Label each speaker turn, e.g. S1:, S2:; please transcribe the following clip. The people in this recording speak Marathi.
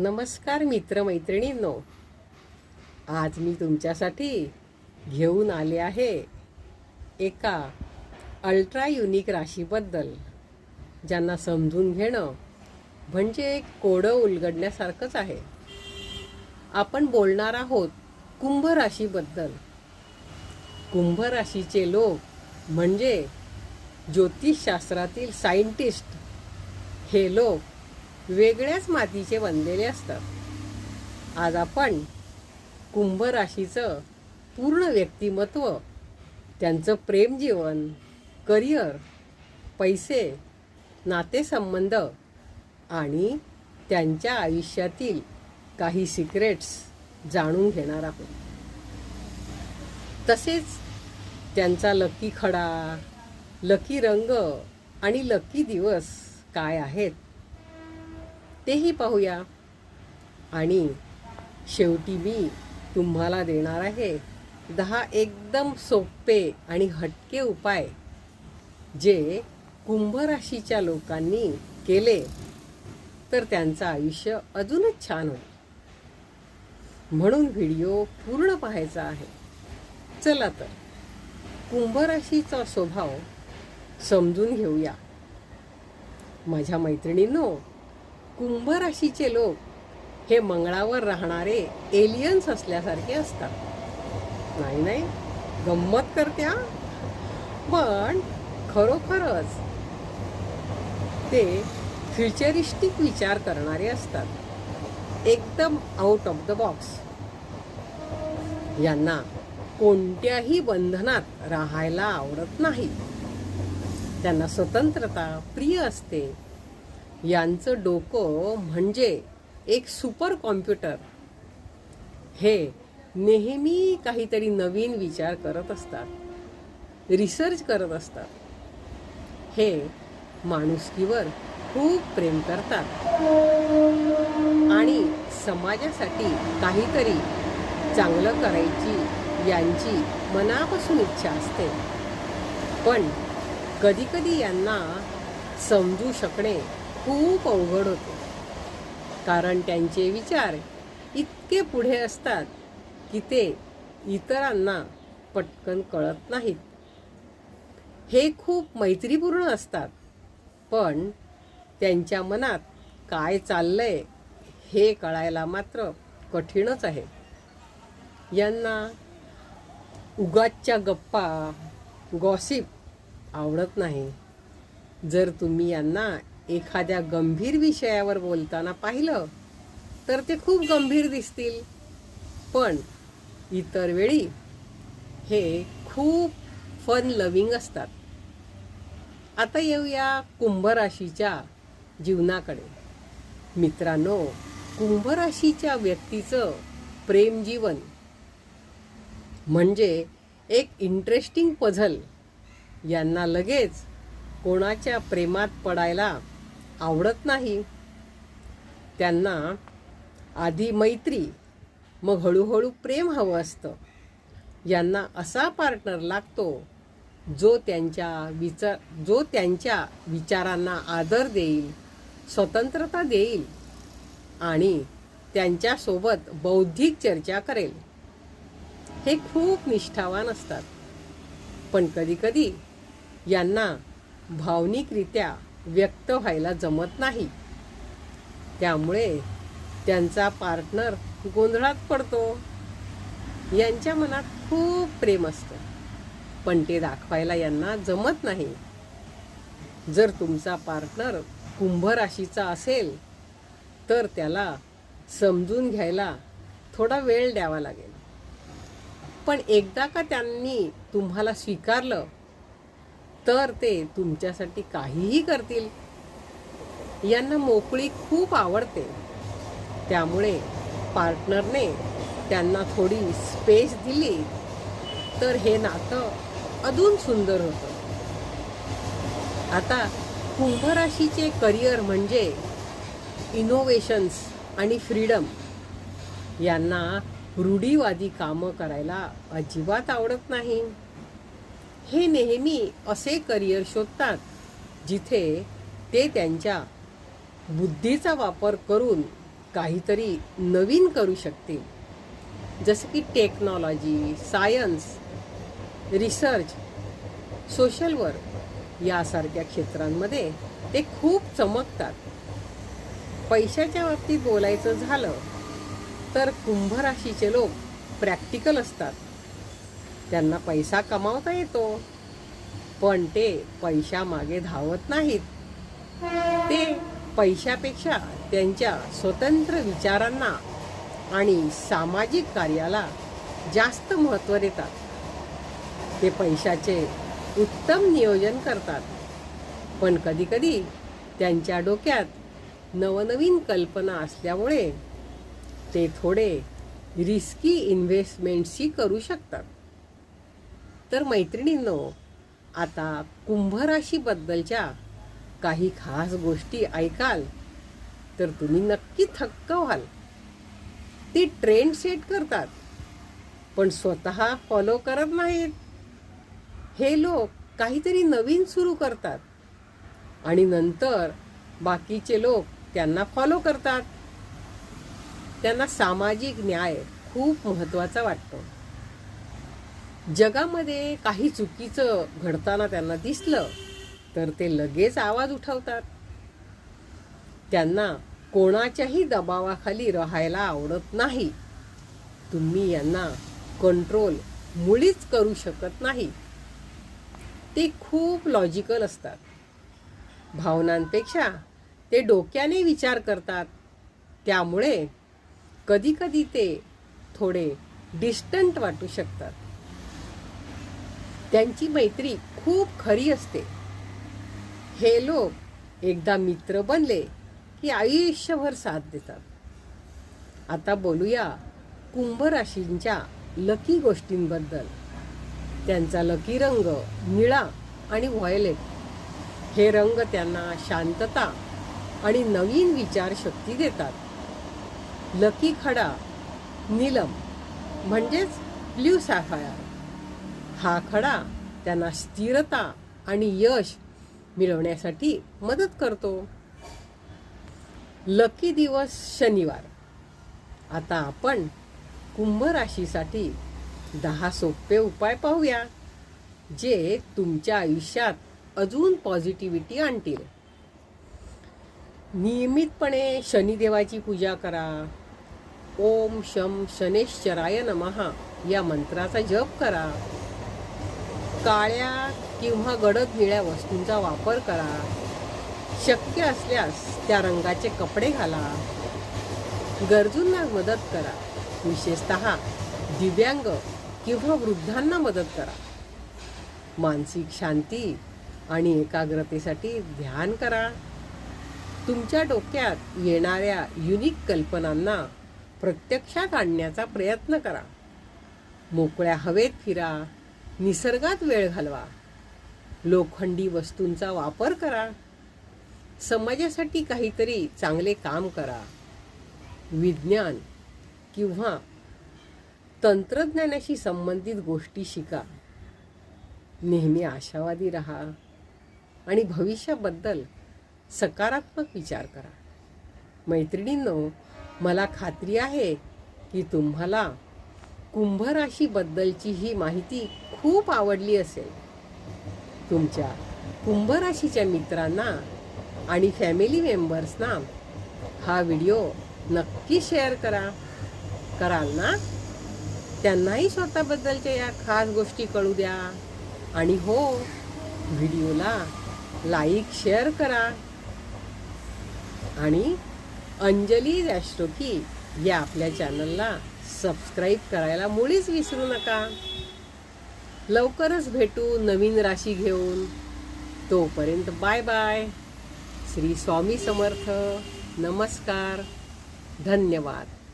S1: नमस्कार मित्रमैत्रिणींनो. आज मी तुमच्यासाठी घेऊन आले आहे एका अल्ट्रा युनिक राशीबद्दल ज्यांना समजून घेणं म्हणजे एक कोडं उलगडण्यासारखंच आहे. आपण बोलणार आहोत कुंभ राशीबद्दल. कुंभ राशीचे लोक म्हणजे ज्योतिषशास्त्रातील सायंटिस्ट हे लोक वेगळ्याच मातीचे बनलेले असतात. आज आपण कुंभ राशीचं पूर्ण व्यक्तिमत्व त्यांचं प्रेमजीवन करिअर पैसे नातेसंबंध आणि त्यांच्या आयुष्यातील काही सिक्रेट्स जाणून घेणार आहोत. तसेच त्यांचा लकी खडा लकी रंग आणि लकी दिवस काय आहेत तेही पाहूया. आणि शेवटी मी तुम्हाला देणार आहे दहा एकदम सोपे आणि हटके उपाय जे कुंभ राशीच्या लोकांनी केले. तर त्यांचं आयुष्य अजूनच छान होईल. म्हणून व्हिडिओ पूर्ण पाहायचा आहे. चला तर कुंभ राशीचा स्वभाव समजून घेऊया. माझ्या मैत्रिणींनो कुंभ राशीचे लोक हे मंगळावर राहणारे एलियन्स असल्यासारखे असतात. नाही नाही. गंमत करत्या पण खरोखरच ते फ्युचरिस्टिक विचार करणारे असतात. एकदम आउट ऑफ द बॉक्स यांना कोणत्याही बंधनात राहायला आवडत नाही. त्यांना स्वतंत्रता प्रिय असते. यांचं डोकं म्हणजे एक सुपर कॉम्प्युटर. हे नेहमी काहीतरी नवीन विचार करत असतात रिसर्च करत असतात. हे माणुसकीवर खूप प्रेम करतात. आणि समाजासाठी काहीतरी चांगलं करायची यांची मनापासून इच्छा असते. पण कधीकधी यांना समजू शकणे खूप अवघड होते. कारण त्यांचे विचार इतके पुढे असतात की ते इतरांना पटकन कळत नाहीत. हे खूप मैत्रीपूर्ण असतात. पण त्यांच्या मनात काय चाललंय हे कळायला मात्र कठीणच आहे. यांना उगाचच्या गप्पा गॉसिप आवडत नाही. जर तुम्ही यांना एखाद्या गंभीर विषयावर बोलताना पाहिलं तर ते खूप गंभीर दिसतील. पण इतर वेळी हे खूप फन लविंग असतात. आता येऊया कुंभराशीच्या जीवनाकडे. मित्रांनो कुंभ राशीच्या व्यक्तीचं प्रेमजीवन म्हणजे एक इंटरेस्टिंग पझल यांना लगेच कोणाच्या प्रेमात पडायला आवडत नाही. त्यांना आधी मैत्री मग हळूहळू प्रेम हवं असतं. यांना असा पार्टनर लागतो जो त्यांच्या विचार जो त्यांच्या विचारांना आदर देईल स्वतंत्रता देईल आणि त्यांच्यासोबत बौद्धिक चर्चा करेल. हे खूप निष्ठावान असतात. पण कधीकधी यांना भावनिकरित्या व्यक्त व्हायला जमत नाही. त्यामुळे त्यांचा पार्टनर गोंधळात पडतो. यांच्या मनात खूप प्रेम असतं. पण ते दाखवायला यांना जमत नाही. जर तुमचा पार्टनर कुंभ राशीचा असेल तर त्याला समजून घ्यायला थोडा वेळ द्यावा लागेल. पण एकदा का त्यांनी तुम्हाला स्वीकारलं तर ते तुमच्यासाठी काहीही करतील. यांना मोकळी खूप आवडते. त्यामुळे पार्टनरने त्यांना थोडी स्पेस दिली तर हे नातं अजून सुंदर होतं. आता कुंभराशीचे करिअर म्हणजे इनोव्हेशन्स आणि फ्रीडम यांना रूढीवादी कामं करायला अजिबात आवडत नाही. हे नेहमी असे करिअर शोधतात जिथे ते त्यांच्या बुद्धीचा वापर करून काहीतरी नवीन करू शकतील जसं की technology science research social work यासारख्या क्षेत्रांमध्ये ते खूप चमकतात. पैशाच्या बाबतीत बोलायचं झालं तर कुंभ राशीचे लोक प्रॅक्टिकल असतात. त्यांना पैसा कमावता येतो. पण ते पैशामागे धावत नाहीत. ते पैशापेक्षा त्यांच्या स्वतंत्र विचारांना आणि सामाजिक कार्याला जास्त महत्त्व देतात. ते पैशाचे उत्तम नियोजन करतात. पण कधीकधी त्यांच्या डोक्यात नवनवीन कल्पना असल्यामुळे ते थोडे रिस्की इन्व्हेस्टमेंट्सही करू शकतात. तर मैत्रिणींनो आता कुंभराशीबद्दलच्या काही खास गोष्टी ऐकाल तर तुम्ही नक्की थक्क व्हाल. ती ट्रेंड सेट करतात पण स्वतः फॉलो करत नाहीत. हे लोक काहीतरी नवीन सुरू करतात आणि नंतर बाकीचे लोक त्यांना फॉलो करतात. त्यांना सामाजिक न्याय खूप महत्त्वाचा वाटतो. जगामध्ये काही चुकीचं घडताना त्यांना दिसलं तर ते लगेच आवाज उठवतात. त्यांना कोणाच्याही दबावाखाली राहायला आवडत नाही. तुम्ही यांना कंट्रोल मुळीच करू शकत नाही. ते खूप लॉजिकल असतात. भावनांपेक्षा ते डोक्याने विचार करतात. त्यामुळे कधीकधी ते थोडे डिस्टंट वाटू शकतात. त्यांची मैत्री खूप खरी असते. हे लोक एकदा मित्र बनले की आयुष्यभर साथ देतात. आता बोलूया कुंभ राशींच्या लकी गोष्टींबद्दल. त्यांचा लकी रंग निळा आणि व्हायलेट हे रंग त्यांना शांतता आणि नवीन विचारशक्ती देतात. लकी खडा नीलम म्हणजेच ब्ल्यू सॅफायर हा खडा त्यांना स्थिरता आणि यश मिळवण्यासाठी मदत करतो. लकी दिवस शनिवार. आता आपण कुंभ राशीसाठी दहा सोपे उपाय पाहूया जे तुमच्या आयुष्यात अजून पॉझिटिव्हिटी आणतील. नियमितपणे शनिदेवाची पूजा करा. ओम शम शनेश्चराय नमहा या मंत्राचा जप करा. काळ्या किंवा गडद निळ्या वस्तूंचा वापर करा. शक्य असल्यास त्या रंगाचे कपडे घाला. गरजूंना मदत करा. विशेषत दिव्यांग किंवा वृद्धांना मदत करा. मानसिक शांती आणि एकाग्रतेसाठी ध्यान करा. तुमच्या डोक्यात येणाऱ्या युनिक कल्पनांना प्रत्यक्षात आणण्याचा प्रयत्न करा. मोकळ्या हवेत फिरा. निसर्गात वेळ घालवा. लोखंडी वस्तूंचा वापर करा. समाजासाठी काहीतरी चांगले काम करा. विज्ञान किंवा तंत्रज्ञानाशी संबंधित गोष्टी शिका. नेहमी आशावादी राहा आणि भविष्याबद्दल सकारात्मक विचार करा. मैत्रिणींनो मला खात्री आहे की तुम्हाला कुंभ राशीबद्दलची ही माहिती खूप आवडली असेल. तुमच्या कुंभ राशीच्या मित्रांना आणि फॅमिली मेंबर्सना हा व्हिडिओ नक्की शेअर करा. कराल ना त्यांनाही स्वतःबद्दलच्या या खास गोष्टी कळू द्या. आणि हो व्हिडिओला लाईक शेअर करा. आणि अंजली रॅस्ट्रोकी या आपल्या चॅनलला सबस्क्राईब करायला मुळीच विसरू नका. लवकरच भेटू नवीन राशी घेऊन. तोपर्यंत बाय बाय श्री स्वामी समर्थ. नमस्कार. धन्यवाद.